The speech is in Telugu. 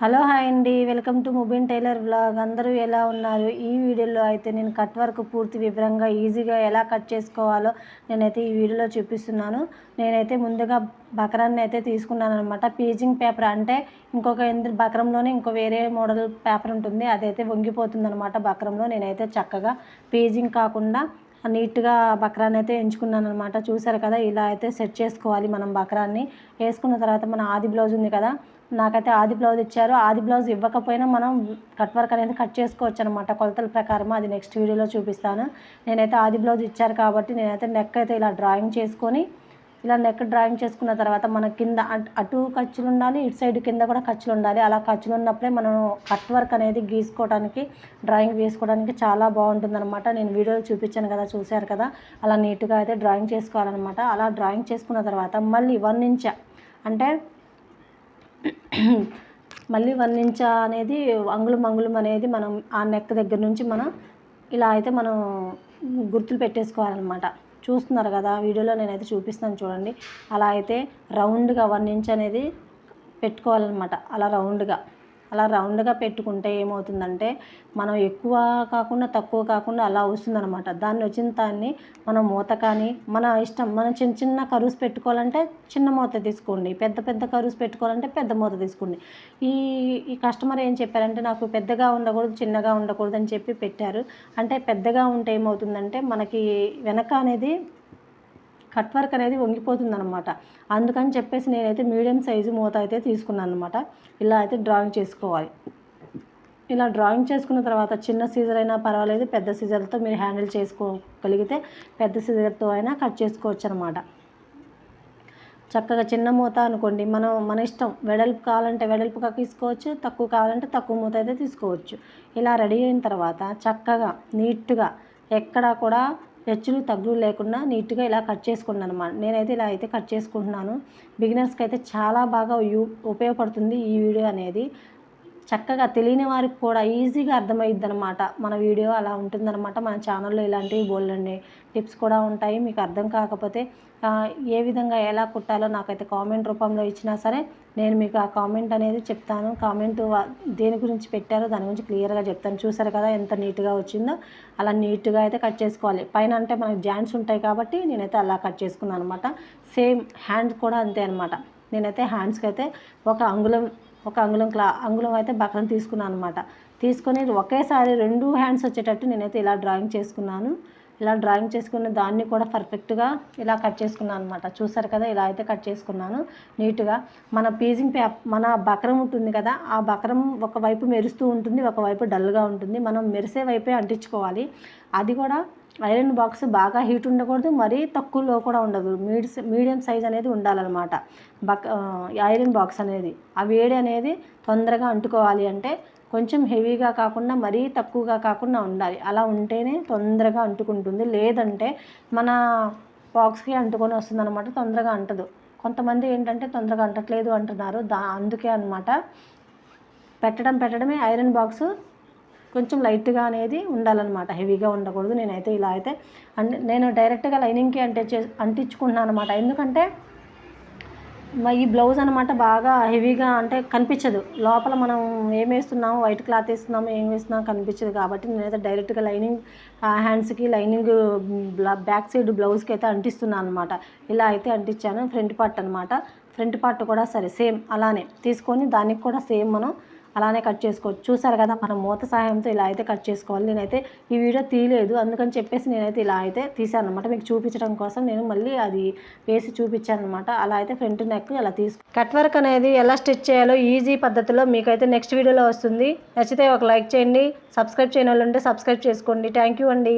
హలో హాయ్ అండి welcome to Mubin tailor blog అందరూ ఎలా ఉన్నారు? ఈ వీడియోలో అయితే నేను కట్ వర్క్ పూర్తి వివరంగా ఈజీగా ఎలా కట్ చేసుకోవాలో నేనైతే ఈ వీడియోలో చూపిస్తున్నాను. నేనైతే ముందుగా బకరాన్ని అయితే తీసుకున్నాను అనమాట పీజింగ్ పేపర్ అంటే ఇంకొక ఇంద్ర బకరంలోనే ఇంకో వేరే మోడల్ పేపర్ ఉంటుంది. అదైతే వంగిపోతుంది అనమాట బకరంలో. నేనైతే చక్కగా పీజింగ్ కాకుండా నీట్గా బక్రాన్ని అయితే ఎంచుకున్నాను అనమాట చూసారు కదా ఇలా అయితే సెట్ చేసుకోవాలి మనం బక్రాన్ని. వేసుకున్న తర్వాత మన ఆది బ్లౌజ్ ఉంది కదా నాకైతే ఆది బ్లౌజ్ ఇచ్చారు. ఆది బ్లౌజ్ ఇవ్వకపోయినా మనం కట్ వర్క్ అనేది కట్ చేసుకోవచ్చు అనమాట కొలతల ప్రకారం అది నెక్స్ట్ వీడియోలో చూపిస్తాను. నేనైతే ఆది బ్లౌజ్ ఇచ్చారు కాబట్టి నేనైతే నెక్ అయితే ఇలా డ్రాయింగ్ చేసుకొని ఇలా నెక్ డ్రాయింగ్ చేసుకున్న తర్వాత మన కింద అటు ఖర్చులు ఉండాలి ఇటు సైడ్ కింద కూడా ఖర్చులు ఉండాలి అలా ఖర్చులు ఉన్నప్పుడే మనం కట్ వర్క్ అనేది గీసుకోవడానికి డ్రాయింగ్ వేసుకోవడానికి చాలా బాగుంటుంది అనమాట నేను వీడియోలో చూపించాను కదా చూశారు కదా? అలా నీట్గా అయితే డ్రాయింగ్ చేసుకోవాలన్నమాట. అలా డ్రాయింగ్ చేసుకున్న తర్వాత మళ్ళీ వన్ ఇంచ్ అంటే మళ్ళీ వన్ ఇంచ్ అనేది అంగుళం అంగుళం అనేది మనం ఆ నెక్ దగ్గర నుంచి మనం ఇలా అయితే మనం గుర్తులు పెట్టేసుకోవాలన్నమాట. చూస్తున్నారు కదా వీడియోలో నేనైతే చూపిస్తాను చూడండి. అలా అయితే రౌండ్గా వన్ ఇంచ్ అనేది పెట్టుకోవాలన్నమాట. అలా రౌండ్గా. అలా రౌండ్గా పెట్టుకుంటే ఏమవుతుందంటే మనం ఎక్కువ కాకుండా తక్కువ కాకుండా అలా వస్తుందన్నమాట దాన్ని వచ్చిన దాన్ని మనం మూత కానీ మన ఇష్టం మనం చిన్న చిన్న కరువుస్ పెట్టుకోవాలంటే చిన్న మూత తీసుకోండి. పెద్ద పెద్ద కరువుస్ పెట్టుకోవాలంటే పెద్ద మూత తీసుకోండి. ఈ ఈ కస్టమర్ ఏం చెప్పారంటే నాకు పెద్దగా ఉండకూడదు చిన్నగా ఉండకూడదు అని చెప్పి పెట్టారు. అంటే పెద్దగా ఉంటే ఏమవుతుందంటే మనకి వెనక అనేది కట్ వర్క్ అనేది వంగిపోతుంది అనమాట అందుకని చెప్పేసి నేనైతే మీడియం సైజు మూత అయితే తీసుకున్నాను అనమాట ఇలా అయితే డ్రాయింగ్ చేసుకోవాలి. ఇలా డ్రాయింగ్ చేసుకున్న తర్వాత చిన్న సీజర్ అయినా పర్వాలేదు పెద్ద సీజర్తో మీరు హ్యాండిల్ చేసుకోగలిగితే పెద్ద సీజర్తో అయినా కట్ చేసుకోవచ్చు అనమాట చక్కగా చిన్న మూత అనుకోండి మనం మన ఇష్టం వెడల్పు కావాలంటే వెడల్పుగా తీసుకోవచ్చు తక్కువ కావాలంటే తక్కువ మూత అయితే తీసుకోవచ్చు. ఇలా రెడీ అయిన తర్వాత చక్కగా నీట్గా ఎక్కడా కూడా హెచ్చులు తగ్గులు లేకుండా నీట్గా ఇలా కట్ చేసుకున్నాను అనమాట నేనైతే ఇలా అయితే కట్ చేసుకుంటున్నాను. బిగినర్స్కి అయితే చాలా బాగా యూ ఉపయోగపడుతుంది ఈ వీడియో అనేది. చక్కగా తెలియని వారికి కూడా ఈజీగా అర్థమైద్ది అనమాట మన వీడియో అలా ఉంటుందన్నమాట. మన ఛానల్లో ఇలాంటివి బోల్డండి టిప్స్ కూడా ఉంటాయి. మీకు అర్థం కాకపోతే ఏ విధంగా ఎలా కుట్టాలో నాకైతే కామెంట్ రూపంలో ఇచ్చినా సరే నేను మీకు ఆ కామెంట్ అనేది చెప్తాను. కామెంట్ దేని గురించి పెట్టారో దాని గురించి క్లియర్గా చెప్తాను. చూసారు కదా ఎంత నీట్గా వచ్చిందో? అలా నీట్గా అయితే కట్ చేసుకోవాలి. పైన అంటే మనకి జాయింట్స్ ఉంటాయి కాబట్టి నేనైతే అలా కట్ చేసుకున్నాను అనమాట సేమ్ హ్యాండ్స్ కూడా అంతే అనమాట నేనైతే హ్యాండ్స్కి అయితే ఒక అంగుళం ఒక అంగుళం క్లా అంగుళం అయితే బకరం తీసుకున్నాను అనమాట తీసుకొని ఒకేసారి రెండు హ్యాండ్స్ వచ్చేటట్టు నేనైతే ఇలా డ్రాయింగ్ చేసుకున్నాను. ఇలా డ్రాయింగ్ చేసుకున్న దాన్ని కూడా పర్ఫెక్ట్గా ఇలా కట్ చేసుకున్నాను అనమాట చూసారు కదా ఇలా అయితే కట్ చేసుకున్నాను నీట్గా మన పీజింగ్ పే మన బకరం ఉంటుంది కదా ఆ బకరం ఒకవైపు మెరుస్తూ ఉంటుంది ఒకవైపు డల్గా ఉంటుంది. మనం మెరిసే వైపే అంటించుకోవాలి. అది కూడా ఐరన్ బాక్స్ బాగా హీట్ ఉండకూడదు మరీ తక్కువలో కూడా ఉండదు. మీడి మీడియం సైజ్ అనేది ఉండాలన్నమాట. బక్ ఐరన్ బాక్స్ అనేది. ఆ వేడి అనేది తొందరగా అంటుకోవాలి అంటే కొంచెం హెవీగా కాకుండా మరీ తక్కువగా కాకుండా ఉండాలి. అలా ఉంటేనే తొందరగా అంటుకుంటుంది. లేదంటే మన బాక్స్కి అంటుకొని వస్తుంది అనమాట తొందరగా అంటదు. కొంతమంది ఏంటంటే తొందరగా అంటట్లేదు అంటున్నారు. దా అందుకే అనమాట పెట్టడం పెట్టడమే ఐరన్ బాక్స్ కొంచెం లైట్గా అనేది ఉండాలన్నమాట. హెవీగా ఉండకూడదు. నేనైతే ఇలా అయితే నేను డైరెక్ట్గా లైనింగ్కి అంటే అంటించుకుంటున్నాను అనమాట ఎందుకంటే ఈ బ్లౌజ్ అనమాట బాగా హెవీగా అంటే కనిపించదు. లోపల మనం ఏం వేస్తున్నాము వైట్ క్లాత్ వేస్తున్నాము ఏం వేస్తున్నాము కనిపించదు కాబట్టి నేనైతే డైరెక్ట్గా లైనింగ్ హ్యాండ్స్కి లైనింగ్ బ్యాక్ సైడ్ బ్లౌజ్కి అయితే అంటిస్తున్నాను అనమాట ఇలా అయితే అంటించాను. ఫ్రంట్ పార్ట్ అనమాట ఫ్రంట్ పార్ట్ కూడా సరే సేమ్ అలానే తీసుకొని దానికి కూడా సేమ్ మనం అలానే కట్ చేసుకోవచ్చు. చూసారు కదా మనం మూత సహాయంతో ఇలా అయితే కట్ చేసుకోవాలి. నేనైతే ఈ వీడియో తీయలేదు. అందుకని చెప్పేసి నేనైతే ఇలా అయితే తీసాను అనమాట మీకు చూపించడం కోసం నేను మళ్ళీ అది వేసి చూపించాను అనమాట అలా అయితే ఫ్రంట్ నెక్ అలా తీసుకు కట్ వర్క్ అనేది ఎలా స్టిచ్ చేయాలో ఈజీ పద్ధతిలో మీకైతే నెక్స్ట్ వీడియోలో వస్తుంది. నచ్చితే ఒక లైక్ చేయండి. సబ్స్క్రైబ్ చేయని వాళ్ళు ఉంటే సబ్స్క్రైబ్ చేసుకోండి. థ్యాంక్ యూ అండి.